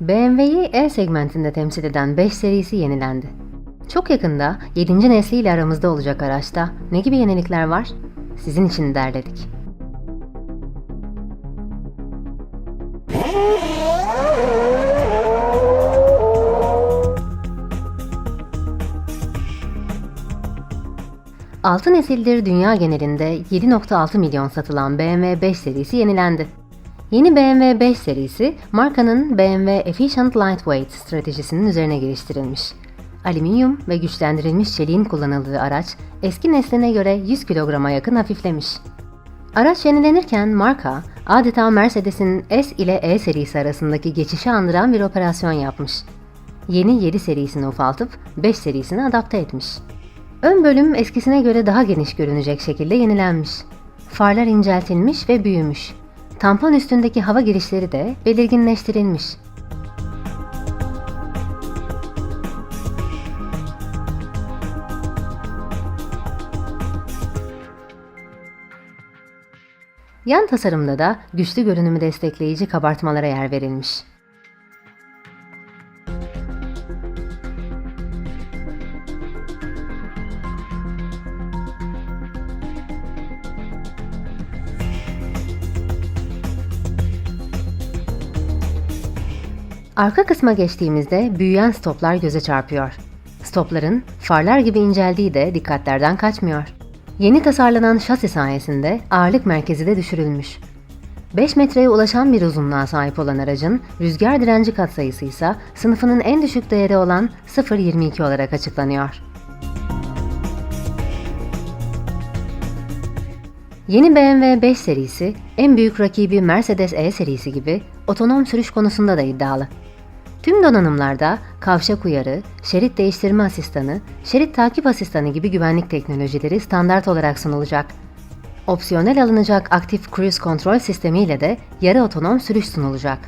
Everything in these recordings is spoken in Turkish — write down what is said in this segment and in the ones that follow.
BMW'yi E segmentinde temsil eden 5 serisi yenilendi. Çok yakında 7. nesliyle aramızda olacak araçta ne gibi yenilikler var? Sizin için derledik. Altı nesildir dünya genelinde 7.6 milyon satılan BMW 5 serisi yenilendi. Yeni BMW 5 serisi, markanın BMW Efficient Lightweight stratejisinin üzerine geliştirilmiş. Alüminyum ve güçlendirilmiş çeliğin kullanıldığı araç, eski nesline göre 100 kilograma yakın hafiflemiş. Araç yenilenirken marka, adeta Mercedes'in S ile E serisi arasındaki geçişi andıran bir operasyon yapmış. Yeni 7 serisini ufaltıp 5 serisini adapte etmiş. Ön bölüm eskisine göre daha geniş görünecek şekilde yenilenmiş. Farlar inceltilmiş ve büyümüş. Tampon üstündeki hava girişleri de belirginleştirilmiş. Yan tasarımda da güçlü görünümü destekleyici kabartmalara yer verilmiş. Arka kısma geçtiğimizde büyüyen stoplar göze çarpıyor. Stopların farlar gibi inceldiği de dikkatlerden kaçmıyor. Yeni tasarlanan şasi sayesinde ağırlık merkezi de düşürülmüş. 5 metreye ulaşan bir uzunluğa sahip olan aracın rüzgar direnci katsayısı ise sınıfının en düşük değeri olan 0.22 olarak açıklanıyor. Yeni BMW 5 serisi, en büyük rakibi Mercedes E serisi gibi otonom sürüş konusunda da iddialı. Tüm donanımlarda kavşak uyarı, şerit değiştirme asistanı, şerit takip asistanı gibi güvenlik teknolojileri standart olarak sunulacak. Opsiyonel alınacak aktif cruise kontrol sistemiyle de yarı otonom sürüş sunulacak.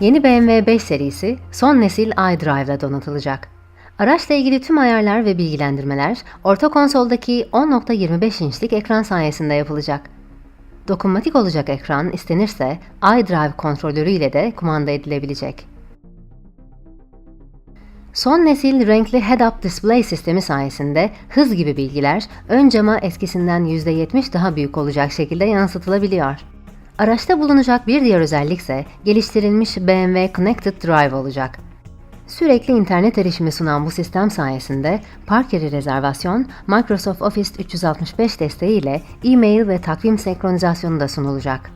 Yeni BMW 5 serisi son nesil iDrive ile donatılacak. Araçla ilgili tüm ayarlar ve bilgilendirmeler orta konsoldaki 10.25 inçlik ekran sayesinde yapılacak. Dokunmatik olacak ekran istenirse iDrive kontrolörü ile de kumanda edilebilecek. Son nesil renkli head-up display sistemi sayesinde hız gibi bilgiler ön cama eskisinden %70 daha büyük olacak şekilde yansıtılabiliyor. Araçta bulunacak bir diğer özellik ise geliştirilmiş BMW Connected Drive olacak. Sürekli internet erişimi sunan bu sistem sayesinde park yeri rezervasyon, Microsoft Office 365 desteğiyle e-mail ve takvim senkronizasyonu da sunulacak.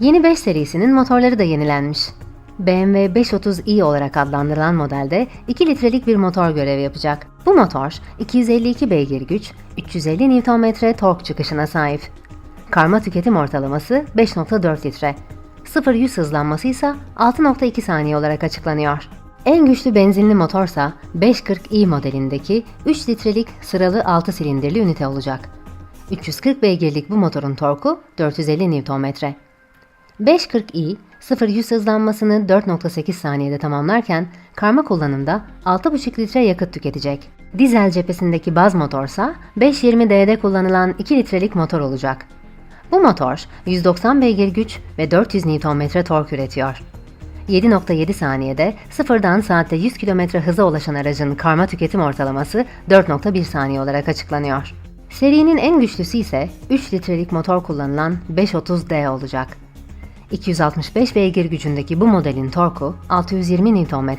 Yeni 5 serisinin motorları da yenilenmiş. BMW 530i olarak adlandırılan modelde 2 litrelik bir motor görev yapacak. Bu motor 252 beygir güç, 350 Nm tork çıkışına sahip. Karma tüketim ortalaması 5.4 litre. 0-100 hızlanması ise 6.2 saniye olarak açıklanıyor. En güçlü benzinli motorsa 540i modelindeki 3 litrelik sıralı 6 silindirli ünite olacak. 340 beygirlik bu motorun torku 450 Nm. 540i 0-100 hızlanmasını 4.8 saniyede tamamlarken karma kullanımda 6.5 litre yakıt tüketecek. Dizel cephesindeki baz motorsa 520D'de kullanılan 2 litrelik motor olacak. Bu motor 190 beygir güç ve 400 Nm tork üretiyor. 7.7 saniyede sıfırdan saatte 100 km hıza ulaşan aracın karma tüketim ortalaması 4.1 saniye olarak açıklanıyor. Serinin en güçlüsü ise 3 litrelik motor kullanılan 530D olacak. 265 beygir gücündeki bu modelin torku 620 Nm.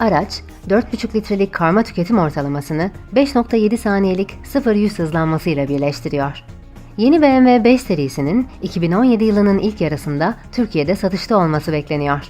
Araç 4,5 litrelik karma tüketim ortalamasını 5.7 saniyelik 0-100 hızlanmasıyla birleştiriyor. Yeni BMW 5 serisinin 2017 yılının ilk yarısında Türkiye'de satışta olması bekleniyor.